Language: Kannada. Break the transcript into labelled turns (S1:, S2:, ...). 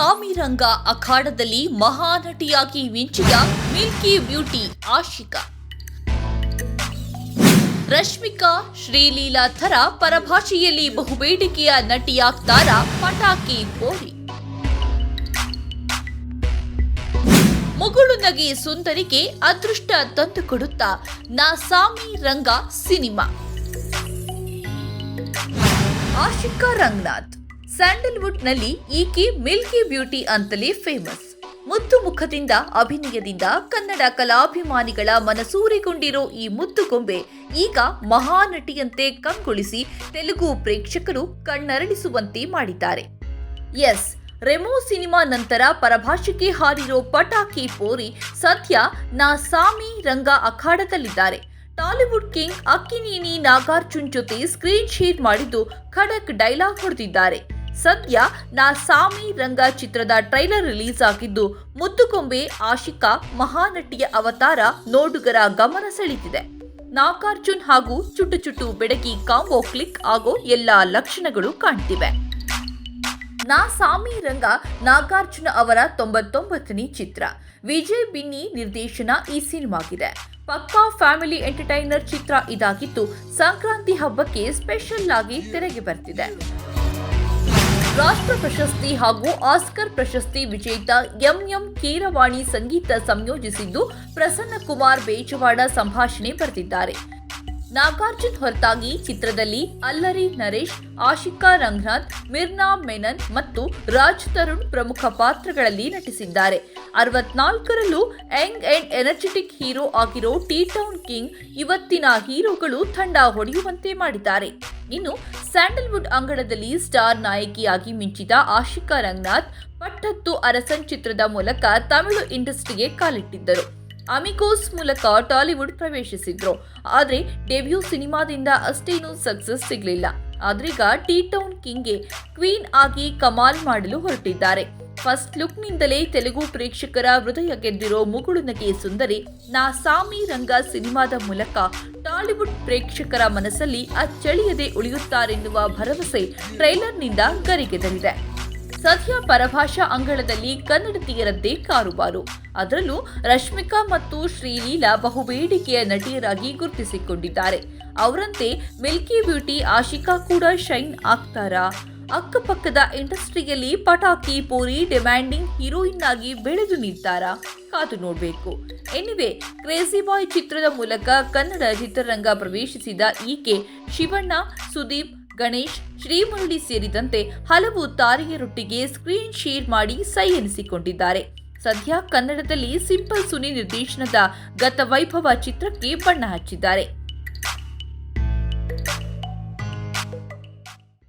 S1: ಸಾಮಿರಂಗ ಅಖಾಡದಲ್ಲಿ ಮಹಾನಟಿಯಾಗಿ ಮಿಂಚಿದ ಮಿಲ್ಕಿ ಬ್ಯೂಟಿ ಆಶಿಕಾ. ರಶ್ಮಿಕಾ ಶ್ರೀಲೀಲಾ ಥರ ಪರಭಾಷೆಯಲ್ಲಿ ಬಹುಬೇಡಿಕೆಯ ನಟಿಯಾಗ್ತಾರ ಪಟಾಕಿ ಪೋರಿ. ಮುಗುಳು ನಗೆ ಸುಂದರಿಗೆ ಅದೃಷ್ಟ ತಂದುಕೊಡುತ್ತಾ ನಾ ಸಾಮಿ ರಂಗ ಸಿನಿಮಾ. ಆಶಿಕಾ ರಂಗನಾಥ್. ಸ್ಯಾಂಡಲ್ವುಡ್ನಲ್ಲಿ ಈಕೆ ಮಿಲ್ಕಿ ಬ್ಯೂಟಿ ಅಂತಲೇ ಫೇಮಸ್. ಮುದ್ದು ಮುಖದಿಂದ ಅಭಿನಯದಿಂದ ಕನ್ನಡ ಕಲಾಭಿಮಾನಿಗಳ ಮನಸೂರೆಗೊಂಡಿರೋ ಈ ಮುದ್ದು ಗೊಂಬೆ ಈಗ ಮಹಾನಟಿಯಂತೆ ಕಂಗೊಳಿಸಿ ತೆಲುಗು ಪ್ರೇಕ್ಷಕರು ಕಣ್ಣರಳಿಸುವಂತೆ ಮಾಡಿದ್ದಾರೆ. ಎಸ್, ರೆಮೋ ಸಿನಿಮಾ ನಂತರ ಪರಭಾಷೆಗೆ ಹಾರಿರೋ ಪಟಾಕಿ ಪೋರಿ ಸದ್ಯ ನಾ ಸಾಮಿ ರಂಗ ಅಖಾಡದಲ್ಲಿದ್ದಾರೆ. ಟಾಲಿವುಡ್ ಕಿಂಗ್ ಅಕ್ಕಿನೇನಿ ನಾಗಾರ್ಜುನ್ ಜೊತೆ ಸ್ಕ್ರೀನ್ ಶೇರ್ ಮಾಡಿದ್ದು ಖಡಕ್ ಡೈಲಾಗ್ ಹೊಡೆದಿದ್ದಾರೆ. ಸದ್ಯ ನಾ ಸಾಮಿ ರಂಗ ಚಿತ್ರದ ಟ್ರೈಲರ್ ರಿಲೀಸ್ ಆಗಿದ್ದು, ಮುದ್ದುಕೊಂಬೆ, ಆಶಿಕಾ, ಮಹಾನಟಿಯ ಅವತಾರ ನೋಡುಗರ ಗಮನ ಸೆಳೀತಿದೆ. ನಾಗಾರ್ಜುನ್ ಹಾಗೂ ಚುಟು ಚುಟು ಬೆಡಗಿ ಕಾಂಬೋ ಕ್ಲಿಕ್ ಆಗೋ ಎಲ್ಲಾ ಲಕ್ಷಣಗಳು ಕಾಣ್ತಿವೆ. ನಾ ಸಾಮಿ ರಂಗ ನಾಗಾರ್ಜುನ ಅವರ ತೊಂಬತ್ತೊಂಬತ್ತನೇ ಚಿತ್ರ. ವಿಜಯ್ ಬಿನ್ನಿ ನಿರ್ದೇಶನ ಈ ಸಿನಿಮಾಗಿದೆ. ಪಕ್ಕಾ ಫ್ಯಾಮಿಲಿ ಎಂಟರ್ಟೈನರ್ ಚಿತ್ರ ಇದಾಗಿದ್ದು, ಸಂಕ್ರಾಂತಿ ಹಬ್ಬಕ್ಕೆ ಸ್ಪೆಷಲ್ ಆಗಿ ತೆರೆಗೆ ಬರ್ತಿದೆ. ರಾಷ್ಟ್ರ ಪ್ರಶಸ್ತಿ ಹಾಗೂ ಆಸ್ಕರ್ ಪ್ರಶಸ್ತಿ ವಿಜೇತ ಎಂಎಂ ಕೀರವಾಣಿ ಸಂಗೀತ ಸಂಯೋಜಿಸಿದ್ದು ಪ್ರಸನ್ನ ಕುಮಾರ್ ಬೇಜವಾಡ ಸಂಭಾಷಣೆ ಬರೆದಿದ್ದಾರೆ. ನಾಗಾರ್ಜುನ್ ಹೊರತಾಗಿ ಚಿತ್ರದಲ್ಲಿ ಅಲ್ಲರಿ ನರೇಶ್, ಆಶಿಕಾ ರಂಗನಾಥ್, ಮಿರ್ನಾ ಮೆನನ್ ಮತ್ತು ರಾಜ್ ತರುಣ್ ಪ್ರಮುಖ ಪಾತ್ರಗಳಲ್ಲಿ ನಟಿಸಿದ್ದಾರೆ. ಅರವತ್ನಾಲ್ಕರಲ್ಲೂ ಯಂಗ್ ಅಂಡ್ ಎನರ್ಜೆಟಿಕ್ ಹೀರೋ ಆಗಿರೋ ಟಿ ಟೌನ್ ಕಿಂಗ್ ಇವತ್ತಿನ ಹೀರೋಗಳು ತಂಡ ಹೊಡೆಯುವಂತೆ ಮಾಡಿದ್ದಾರೆ. ಇನ್ನು ಸ್ಯಾಂಡಲ್ವುಡ್ ಅಂಗಳದಲ್ಲಿ ಸ್ಟಾರ್ ನಾಯಕಿಯಾಗಿ ಮಿಂಚಿದ ಆಶಿಕಾ ರಂಗನಾಥ್ ಪಟ್ಟತ್ತು ಅರಸನ್ ಚಿತ್ರದ ಮೂಲಕ ತಮಿಳು ಇಂಡಸ್ಟ್ರಿಗೆ ಕಾಲಿಟ್ಟಿದ್ದರು. ಅಮಿಗೋಸ್ ಮೂಲಕ ಟಾಲಿವುಡ್ ಪ್ರವೇಶಿಸಿದ್ರು. ಆದ್ರೆ ಡೆಬ್ಯೂ ಸಿನಿಮಾದಿಂದ ಅಷ್ಟೇನೂ ಸಕ್ಸಸ್ ಸಿಗಲಿಲ್ಲ. ಆದ್ರೀಗ ಟಿ ಟೌನ್ ಕಿಂಗ್ಗೆ ಕ್ವೀನ್ ಆಗಿ ಕಮಾಲ್ ಮಾಡಲು ಹೊರಟಿದ್ದಾರೆ. ಫಸ್ಟ್ ಲುಕ್ನಿಂದಲೇ ತೆಲುಗು ಪ್ರೇಕ್ಷಕರ ಹೃದಯ ಗೆದ್ದಿರೋ ಮುಗುಳು ನಗೆ ಸುಂದರಿ, ನಾ ಸಾಮಿ ರಂಗ ಸಿನಿಮಾದ ಮೂಲಕ ಟಾಲಿವುಡ್ ಪ್ರೇಕ್ಷಕರ ಮನಸ್ಸಲ್ಲಿ ಅಚ್ಚಳಿಯದೆ ಉಳಿಯುತ್ತಾರೆನ್ನುವ ಭರವಸೆ ಟ್ರೈಲರ್ನಿಂದ ಗರಿಗೆದರಿದೆ. ಸದ್ಯ ಪರಭಾಷಾ ಅಂಗಳದಲ್ಲಿ ಕನ್ನಡತಿಯರದ್ದೇ ಕಾರುಬಾರು. ಅದರಲ್ಲೂ ರಶ್ಮಿಕಾ ಮತ್ತು ಶ್ರೀಲೀಲಾ ಬಹುಬೇಡಿಕೆಯ ನಟಿಯರಾಗಿ ಗುರುತಿಸಿಕೊಂಡಿದ್ದಾರೆ. ಅವರಂತೆ ಮಿಲ್ಕಿ ಬ್ಯೂಟಿ ಆಶಿಕಾ ಕೂಡ ಶೈನ್ ಆಗ್ತಾರಾ? ಅಕ್ಕಪಕ್ಕದ ಇಂಡಸ್ಟ್ರಿಯಲ್ಲಿ ಪಟಾಕಿ ಪೂರಿ ಡಿಮ್ಯಾಂಡಿಂಗ್ ಹೀರೋಯಿನ್ ಆಗಿ ಬೆಳೆದು ನಿಂತಾರಾ ಕಾದು ನೋಡಬೇಕು. ಎನಿವೆ, ಕ್ರೇಜಿ ಬಾಯ್ ಚಿತ್ರದ ಮೂಲಕ ಕನ್ನಡ ಚಿತ್ರರಂಗ ಪ್ರವೇಶಿಸಿದ ಈಕೆ ಶಿವಣ್ಣ, ಸುದೀಪ್ ಗಣೇಶ್ ಶ್ರೀಮುರಳಿ ಸೇರಿದಂತೆ ಹಲವು ತಾರೆಯರೊಟ್ಟಿಗೆ ಸ್ಕ್ರೀನ್ ಶೇರ್ ಮಾಡಿ ಸೈ ಎನಿಸಿಕೊಂಡಿದ್ದಾರೆ ಸದ್ಯ ಕನ್ನಡದಲ್ಲಿ ಸಿಂಪಲ್ ಸುನಿ ನಿರ್ದೇಶನದ ಗತ ವೈಭವ ಚಿತ್ರಕ್ಕೆ ಬಣ್ಣ ಹಚ್ಚಿದ್ದಾರೆ.